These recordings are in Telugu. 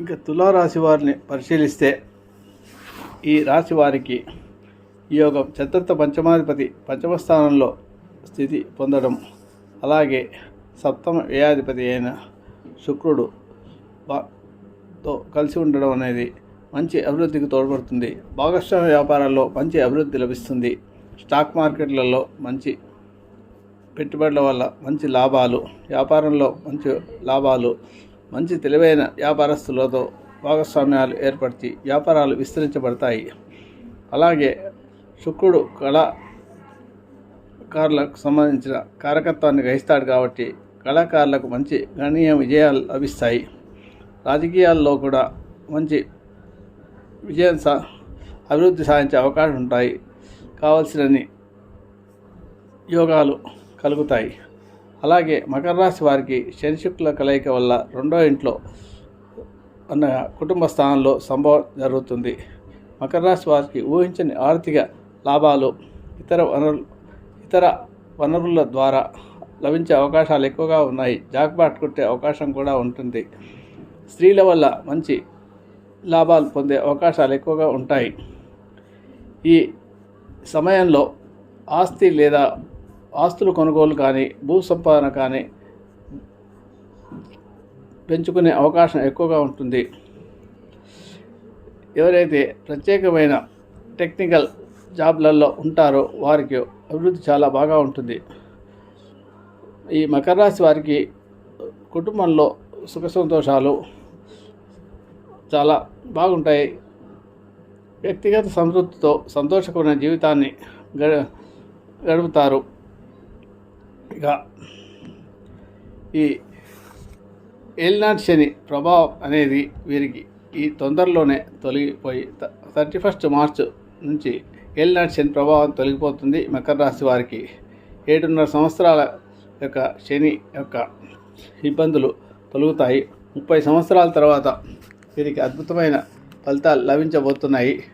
ఇంకా తులారాశి వారిని పరిశీలిస్తే ఈ రాశి వారికి ఈ యొక్క చతుర్థ పంచమాధిపతి పంచమ స్థానంలో స్థితి పొందడం అలాగే సప్తమ వ్యయాధిపతి అయిన శుక్రుడు తో కలిసి ఉండడం అనేది మంచి అభివృద్ధికి తోడ్పడుతుంది. భాగస్వామ్య వ్యాపారాల్లో మంచి అభివృద్ధి లభిస్తుంది. స్టాక్ మార్కెట్లలో మంచి పెట్టుబడుల వల్ల మంచి లాభాలు వ్యాపారంలో మంచి లాభాలు మంచి తెలివైన వ్యాపారస్తులతో భాగస్వామ్యాలు ఏర్పరిచి వ్యాపారాలు విస్తరించబడతాయి. అలాగే శుక్రుడు కళాకారులకు సంబంధించిన కారకత్వాన్ని గ్రహిస్తాడు కాబట్టి కళాకారులకు మంచి గణనీయ విజయాలు లభిస్తాయి. రాజకీయాల్లో కూడా మంచి విజయం సా అభివృద్ధి సాధించే అవకాశం ఉంటాయి కావలసినన్ని యోగాలు కలుగుతాయి. అలాగే మకర రాశి వారికి శనిశుక్ల కలయిక వల్ల రెండో ఇంట్లో అనగా కుటుంబ స్థానంలో సంభవం జరుగుతుంది. మకర రాశి వారికి ఊహించని ఆర్థిక లాభాలు ఇతర వనరు ఇతర వనరుల ద్వారా లభించే అవకాశాలు ఎక్కువగా ఉన్నాయి. జాక్బాట్ కొట్టే అవకాశం కూడా ఉంటుంది. స్త్రీల వల్ల మంచి లాభాలు పొందే అవకాశాలు ఎక్కువగా ఉంటాయి. ఈ సమయంలో ఆస్తి లేదా ఆస్తులు కొనుగోలు కానీ భూ సంపాదన కానీ పెంచుకునే అవకాశం ఎక్కువగా ఉంటుంది. ఎవరైతే ప్రత్యేకమైన టెక్నికల్ జాబ్లలో ఉంటారో వారికి అభివృద్ధి చాలా బాగా ఉంటుంది. ఈ మకర రాశి వారికి కుటుంబంలో సుఖ సంతోషాలు చాలా బాగుంటాయి. వ్యక్తిగత సంతృప్తితో సంతోషకరమైన జీవితాన్ని గడుపుతారు. ఇక ఈ ఏలినాటి శని ప్రభావం అనేది వీరికి ఈ తొందరలోనే తొలగిపోయి థర్టీ ఫస్ట్ మార్చ్ నుంచి ఏలినాటి శని ప్రభావం తొలగిపోతుంది. మకర రాశి వారికి ఏడున్నర సంవత్సరాల యొక్క శని యొక్క ఇబ్బందులు తొలుగుతాయి. ముప్పై సంవత్సరాల తర్వాత వీరికి అద్భుతమైన ఫలితాలు లభించబోతున్నాయి.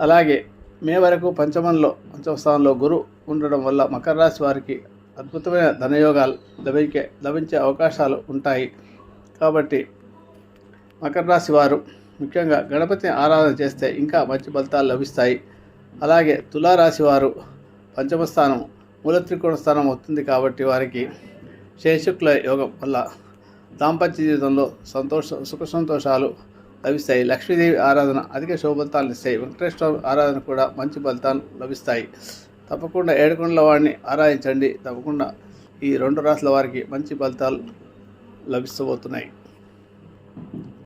అలాగే మే వరకు పంచమంలో పంచమ స్థానంలో గురు ఉండడం వల్ల మకర రాశి వారికి అద్భుతమైన ధనయోగాలు లభించే లభించే అవకాశాలు ఉంటాయి. కాబట్టి మకర రాశి వారు ముఖ్యంగా గణపతిని ఆరాధన చేస్తే ఇంకా మంచి ఫలితాలు లభిస్తాయి. అలాగే తులారాశి వారు పంచమ స్థానం మూల త్రికోణ స్థానం అవుతుంది కాబట్టి వారికి శేషుక్ల యోగం వల్ల దాంపత్య జీవితంలో సంతోష సుఖ సంతోషాలు లభిస్తాయి. లక్ష్మీదేవి ఆరాధన అధిక శుభఫలితాలను ఇస్తాయి. వెంకటేశ్వర ఆరాధన కూడా మంచి ఫలితాలు లభిస్తాయి. తప్పకుండా ఏడుకొండల వాడిని ఆరాధించండి. తప్పకుండా ఈ రెండు రాసుల వారికి మంచి ఫలితాలు లభిస్తబోతున్నాయి.